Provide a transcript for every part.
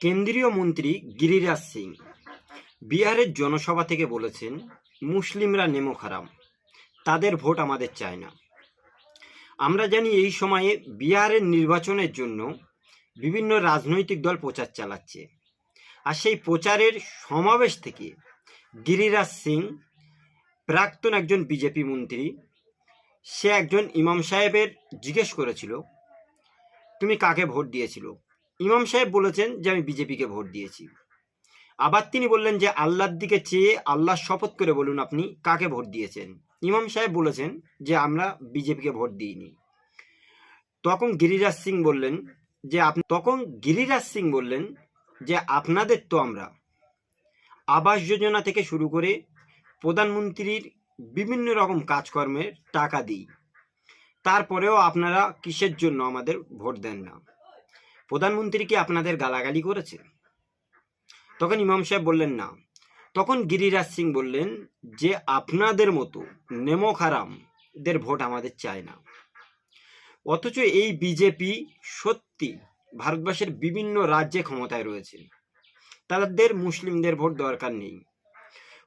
কেন্দ্রীয় মন্ত্রী গিরিরাজ সিং। বিহারের জনসভা থেকে বলেছেন, মুসলিমরা নেমো খারাম তাদের ভোট আমাদের চায় না। আমরা জানি এই সময়ে বিহারের নির্বাচনের জন্য বিভিন্ন রাজনৈতিক দল প্রচার চালাচ্ছে। আর সেই প্রচারের সমাবেশ থেকে গিরিরাজ সিং, প্রাক্তন একজন বিজেপি মন্ত্রী, সে একজন ইমাম সাহেবের জিজ্ঞেস করেছিল, তুমি কাকে ভোট দিয়েছিল? ইমাম সাহেব বলেছেন যে, আমি বিজেপিকে ভোট দিয়েছি। আবার তিনি বললেন যে, আল্লাহর দিকে চেয়ে আল্লাহ শপথ করে বলুন আপনি কাকে ভোট দিয়েছেন। ইমাম সাহেব বলেছেন যে, আমরা বিজেপিকে ভোট দিইনি। তখন গিরিরাজ সিং বললেন যে আপনি তখন গিরিরাজ সিং বললেন যে, আপনাদের তো আমরা আবাস যোজনা থেকে শুরু করে প্রধানমন্ত্রীর বিভিন্ন রকম কাজকর্মের টাকা দিই। তারপরেও আপনারা কিসের জন্য আমাদের ভোট দেন না? প্রধানমন্ত্রী কি আপনাদের গালাগালি করেছে। তখন ইমাম সাহেব বললেন, না। তখন গিরিরাজ সিং বললেন, যে আপনাদের মতো নেমো খারামদের ভোট আমাদের চায় না। অথচ এই বিজেপি সত্যি ভারতবর্ষের বিভিন্ন রাজ্যে ক্ষমতায় রয়েছে। তাদের মুসলিমদের ভোট দরকার নেই।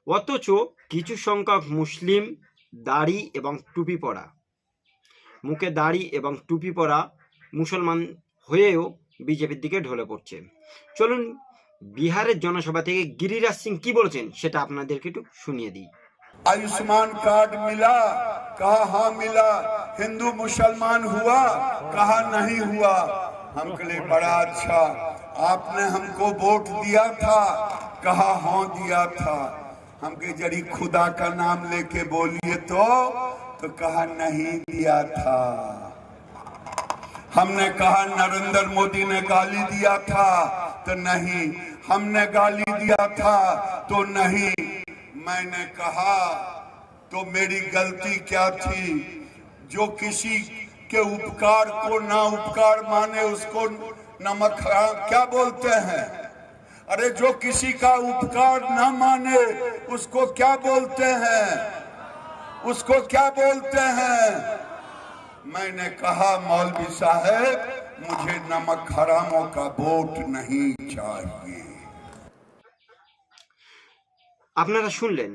অথচ কিছু সংখ্যক মুসলিম দাড়ি এবং টুপি পরা, মুখে দাড়ি এবং টুপি পরা মুসলমান হয়েও বিজেপির দিকে ঢলে পড়ছে চলুন বিহারের জনসভা থেকে গিরিরাজ সিং কি বলছেন সেটা আপনাদেরকে একটু শুনিয়ে দিই आयुष्मान कार्ड मिला कहा हाँ मिला हिंदू मुसलमान हुआ कहा नहीं हुआ हमके लिए बड़ा अच्छा आपने हमको वोट दिया था कहा हाँ दिया था हमके जड़ी खुदा का नाम लेके बोलिए तो तो कहा नहीं दिया था हमने कहा, नरेंद्र मोदी ने गाली दिया था तो नहीं। हमने गाली दिया था तो नहीं। मैंने कहा तो मेरी गलती क्या थी? जो किसी के उपकार को ना उपकार माने, उसको नमक क्या बोलते हैं? अरे, जो किसी का उपकार ना माने, उसको क्या बोलते हैं? उसको क्या बोलते हैं? मैंने कहा मौलवी साहब मुझे नमक हरामों का वोट नहीं चाहिए আপনারা শুনলেন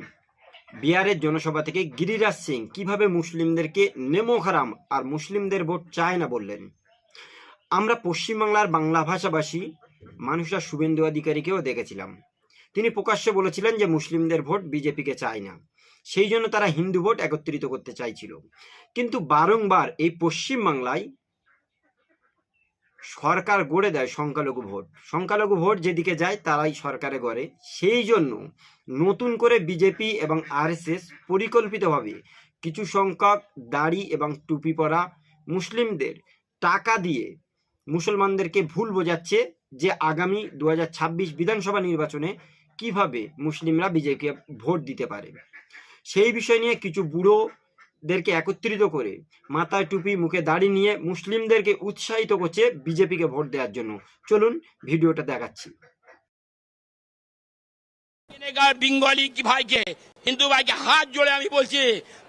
বিহারের জনসভা থেকে গিরিরাজ সিং কিভাবে মুসলিমদেরকে নেমো খারাম আর মুসলিমদের ভোট চায় না বললেন আমরা পশ্চিমবাংলার বাংলা ভাষাভাষী মানুষরা শুভেন্দু অধিকারীকেও দেখেছিলাম তিনি প্রকাশ্যে বলেছিলেন যে মুসলিমদের ভোট বিজেপিকে চায় না সেই জন্য তারা হিন্দু ভোট একত্রিত করতে চাইছিল। কিন্তু বারংবার এই পশ্চিমবাংলায় সরকার গড়ে দেয় সংখ্যালঘু ভোট। সংখ্যালঘু ভোট যেদিকে যায়, তারাই সরকারে গড়ে। সেই জন্য নতুন করে বিজেপি এবং আরএসএস পরিকল্পিতভাবে কিছু সংখ্যক দাড়ি এবং টুপি পরা মুসলিমদের টাকা দিয়ে মুসলমানদেরকে ভুল বোঝাচ্ছে যে আগামী দু হাজার ছাব্বিশ বিধানসভা নির্বাচনে কীভাবে মুসলিমরা বিজেপিকে ভোট দিতে পারে। সেই বিষয় নিয়ে কিছু বুড়োদেরকে একত্রিত করে মাথায় টুপি, মুখে দাড়ি নিয়ে মুসলিমদেরকে উৎসাহিত করছে বিজেপিকে ভোট দেওয়ার জন্য। চলুন ভিডিওটা দেখাচ্ছি। বেঙ্গলি ভাইকে হিন্দু ভাইকে হাত জোড়ে আমি বলছি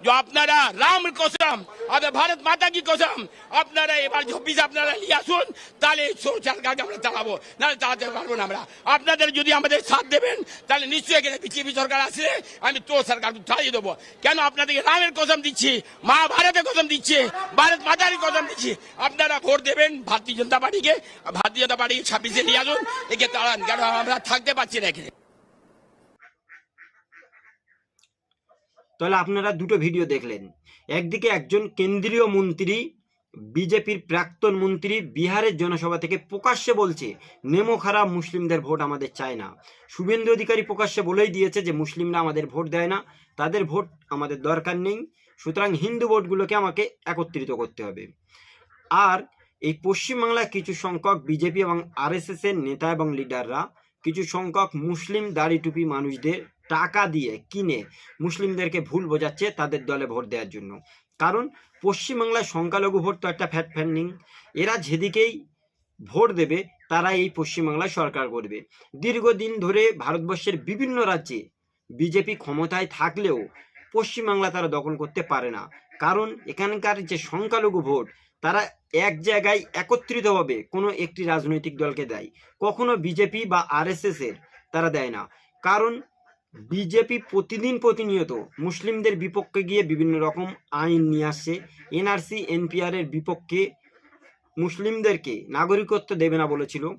যে আপনারা রাম কসম আপনার ভারত মাতা কি কসম, আপনারা এবার চব্বিশ আপনারা নিয়ে আসুন, তাহলে সরকারকে আমরা চালাবো? নাহলে চালাতে পারব না আমরা। আপনাদের যদি আমাদের সাথ দেবেন, তাহলে নিশ্চয়ই এখানে বিজেপি সরকার আসলে আমি তো সরকার চালিয়ে দেবো। কেন আপনাদেরকে রামের কসম দিচ্ছি? মা ভারতের কসম দিচ্ছি? ভারত মাতারই কসম দিচ্ছি? আপনারা ভোট দেবেন ভারতীয় জনতা পার্টিকে, ভারতীয় জনতা পার্টিকে ছাব্বিশে নিয়ে আসুন, একে তাড়ান, কেন আমরা থাকতে পারছি না এখানে। তাহলে আপনারা দুটো ভিডিও দেখলেন। একদিকে একজন কেন্দ্রীয় মন্ত্রী, বিজেপির প্রাক্তন মন্ত্রী, বিহারের জনসভা থেকে প্রকাশ্যে বলছে, নেমো খারাপ, মুসলিমদের ভোট আমাদের চায় না। শুভেন্দু অধিকারী প্রকাশ্যে বলেই দিয়েছে যে, মুসলিমরা আমাদের ভোট দেয় না, তাদের ভোট আমাদের দরকার নেই, সুতরাং হিন্দু ভোটগুলোকে আমাকে একত্রিত করতে হবে। আর এই পশ্চিমবাংলায় কিছু সংখ্যক বিজেপি এবং আরএসএস এর নেতা এবং লিডাররা কিছু সংখ্যক মুসলিম দাড়ি টুপি মানুষদের টাকা দিয়ে কিনে মুসলিমদেরকে ভুল বোঝাচ্ছে তাদের দলে ভোট দেওয়ার জন্য। কারণ, পশ্চিমবাংলায় সংখ্যালঘু ভোট তো একটা ফ্যাট ফ্যান্ডিং। এরা যেদিকেই ভোট দেবে তারা এই পশ্চিমবাংলায় সরকার করবে। দীর্ঘদিন ধরে ভারতবর্ষের বিভিন্ন রাজ্যে বিজেপি ক্ষমতায় থাকলেও পশ্চিমবাংলা তারা দখল করতে পারে না। কারণ, এখানকার যে সংখ্যালঘু ভোট, তারা এক জায়গায় একত্রিতভাবে কোনো একটি রাজনৈতিক দলকে দেয়। কখনো বিজেপি বা আরএসএস এর তারা দেয় না। কারণ বিজেপি প্রতিদিন প্রতিনিয়ত মুসলিমদের বিপক্ষে গিয়ে বিভিন্ন রকম আইন নিয়ে আসছে এনআরসি, এনপিআর এর বিপক্ষে মুসলিমদেরকে নাগরিকত্ব দেবে না বলেছিল।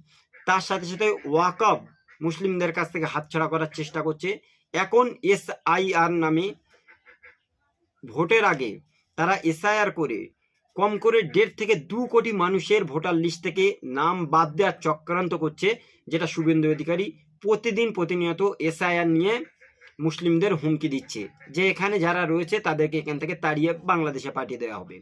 তার সাথে সাথে ওয়াকব মুসলিমদের কাছ থেকে হাতছাড়া করার চেষ্টা করছে। এখন এসআইআর নামে ভোটের আগে তারা এসআইআর করে কম করে দেড় থেকে দু কোটি মানুষের ভোটার লিস্ট থেকে নাম বাদ দেওয়ার চক্রান্ত করছে, যেটা শুভেন্দু অধিকারী প্রতিদিন প্রতিনিয়ত এসআইআর নিয়ে মুসলিমদের হুমকি দিচ্ছে। যে এখানে যারা রয়েছে, তাদেরকে এখান থেকে তাড়িয়ে বাংলাদেশে পাঠিয়ে দেওয়া হবে।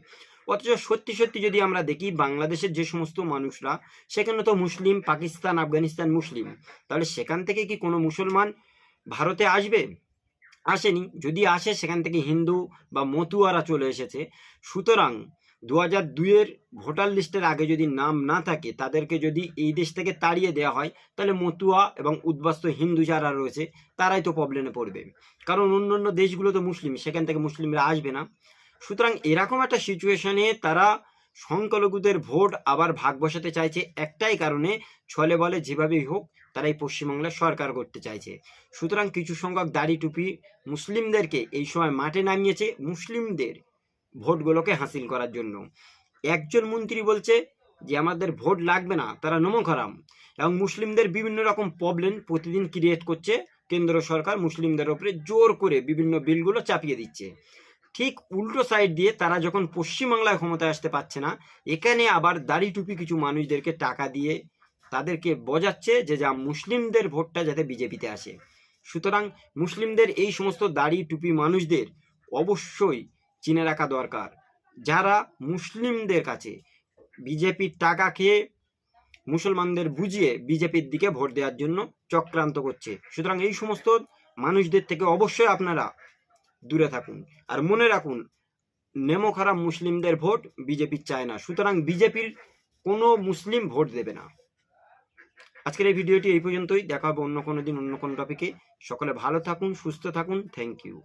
অথচ সত্যি সত্যি যদি আমরা দেখি, বাংলাদেশের যে সমস্ত মানুষরা, সেখানে তো মুসলিম, পাকিস্তান, আফগানিস্তান মুসলিম। তাহলে সেখান থেকে কি কোনো মুসলমান ভারতে আসবে? আসেনি। যদি আসে, সেখান থেকে হিন্দু বা মতুয়ারা চলে এসেছে। সুতরাং দু হাজার দুইয়ের ভোটার লিস্টের আগে যদি নাম না থাকে, তাদেরকে যদি এই দেশ থেকে তাড়িয়ে দেওয়া হয়, তাহলে মতুয়া এবং উদ্বাস্ত হিন্দু যারা রয়েছে, তারাই তো প্রবলেমে পড়বে। কারণ অন্য অন্য দেশগুলো তো মুসলিম, সেখান থেকে মুসলিমরা আসবে না। সুতরাং এরকম একটা সিচুয়েশনে তারা সংখ্যালঘুদের ভোট আবার ভাগ বসাতে চাইছে, একটাই কারণে ছলে বলে যেভাবেই হোক, তারা এই পশ্চিমবাংলার সরকার করতে চাইছে। সুতরাং কিছু সংখ্যক দাড়ি টুপি মুসলিমদেরকে এই সময় মাঠে নামিয়েছে, মুসলিমদের ভোটগুলোকে হাসিল করার জন্য। একজন মন্ত্রী বলছে যে, আমাদের ভোট লাগবে না, তারা নমক হারাম এবং মুসলিমদের বিভিন্ন রকম প্রবলেম প্রতিদিন ক্রিয়েট করছে কেন্দ্র সরকার মুসলিমদের ওপরে জোর করে বিভিন্ন বিলগুলো চাপিয়ে দিচ্ছে। ঠিক উল্টো সাইড দিয়ে তারা যখন পশ্চিমবাংলায় ক্ষমতায় আসতে পারছে না, এখানে আবার দাড়ি টুপি কিছু মানুষদেরকে টাকা দিয়ে তাদেরকে বোঝাচ্ছে যে, যা মুসলিমদের ভোটটা যাতে বিজেপিতে আসে। সুতরাং মুসলিমদের এই সমস্ত দাড়ি টুপি মানুষদের অবশ্যই চিনে রাখা দরকার। যারা মুসলিমদের কাছে বিজেপির টাকা খেয়ে মুসলমানদের বুঝিয়ে বিজেপির দিকে ভোট দেওয়ার জন্য চক্রান্ত করছে। সুতরাং এই সমস্ত মানুষদের থেকে অবশ্যই আপনারা দূরে থাকুন। আর মনে রাখুন, নেমো খারাপ মুসলিমদের ভোট বিজেপির চায় না। সুতরাং বিজেপির কোনো মুসলিম ভোট দেবে না। আজকের এই ভিডিওটি এই পর্যন্তই। দেখা হবে অন্য কোনো দিন অন্য কোনো টপিকে সকলে ভালো থাকুন, সুস্থ থাকুন। Thank you